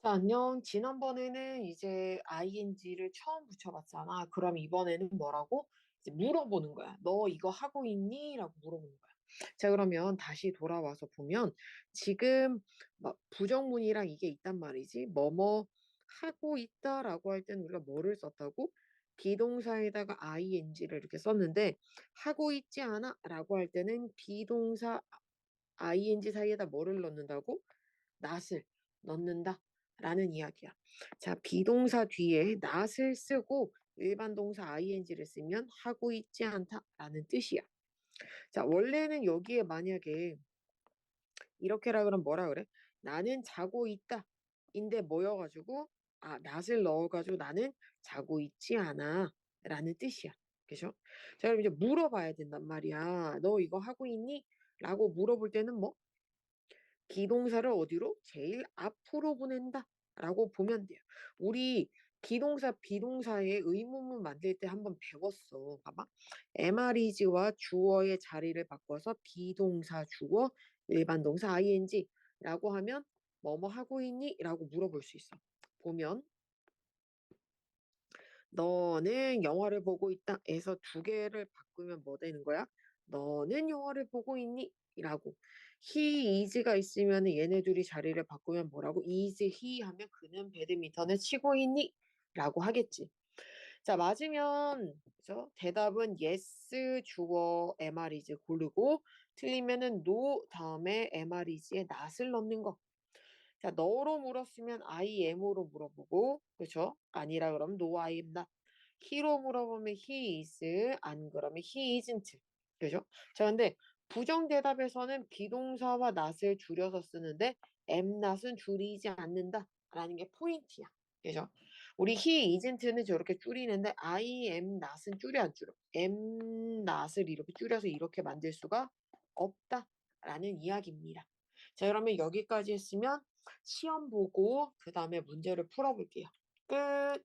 자, 안녕. 지난번에는 이제 ing를 처음 붙여봤잖아. 그럼 이번에는 뭐라고? 이제 물어보는 거야. 너 이거 하고 있니? 라고 물어보는 거야. 자, 그러면 다시 돌아와서 보면 지금 막 부정문이랑 이게 있단 말이지. 뭐뭐 하고 있다라고 할 때는 우리가 뭐를 썼다고? 비동사에다가 ing를 이렇게 썼는데 하고 있지 않아? 라고 할 때는 비동사 ing 사이에다 뭐를 넣는다고? not을 넣는다. 라는 이야기야. 자, 비동사 뒤에 not을 쓰고 일반 동사 ing를 쓰면 하고 있지 않다라는 뜻이야. 자, 원래는 여기에 만약에 이렇게라 그러면 뭐라 그래? 나는 자고 있다. 인데 뭐여가지고 아 not을 넣어가지고 나는 자고 있지 않아. 라는 뜻이야. 그죠? 자, 그럼 이제 물어봐야 된단 말이야. 너 이거 하고 있니? 라고 물어볼 때는 뭐? 기동사를 어디로? 제일 앞으로 보낸다. 라고 보면 돼요. 우리 기동사, 비동사의 의문문 만들 때 한번 배웠어. 봐봐. MREG와 주어의 자리를 바꿔서 비동사, 주어, 일반 동사 ing라고 하면 뭐뭐 하고 있니? 라고 물어볼 수 있어. 보면 너는 영화를 보고 있다. 에서 두 개를 바꾸면 뭐 되는 거야? 너는 영화를 보고 있니? 라고. he is가 있으면 얘네 둘이 자리를 바꾸면 뭐라고? is he 하면 그는 배드민턴을 치고 있니? 라고 하겠지. 자, 맞으면 그죠? 대답은 yes 주어 mr is 고르고 틀리면은 no 다음에 mr is에 not을 넣는 거. 자, 너로 물었으면 I am으로 물어보고, 그렇죠? 아니라 그러면 no, I am not. he로 물어보면 he is, 안 그러면 he isn't. 그죠? 자, 근데 부정 대답에서는 비동사와 not을 줄여서 쓰는데 am not은 줄이지 않는다 라는 게 포인트야. 그죠? 우리 he isn't는 저렇게 줄이는데 I am not은 줄여 안 줄여? am not을 이렇게 줄여서 이렇게 만들 수가 없다 라는 이야기입니다. 자, 그러면 여기까지 했으면 시험 보고 그 다음에 문제를 풀어볼게요. 끝.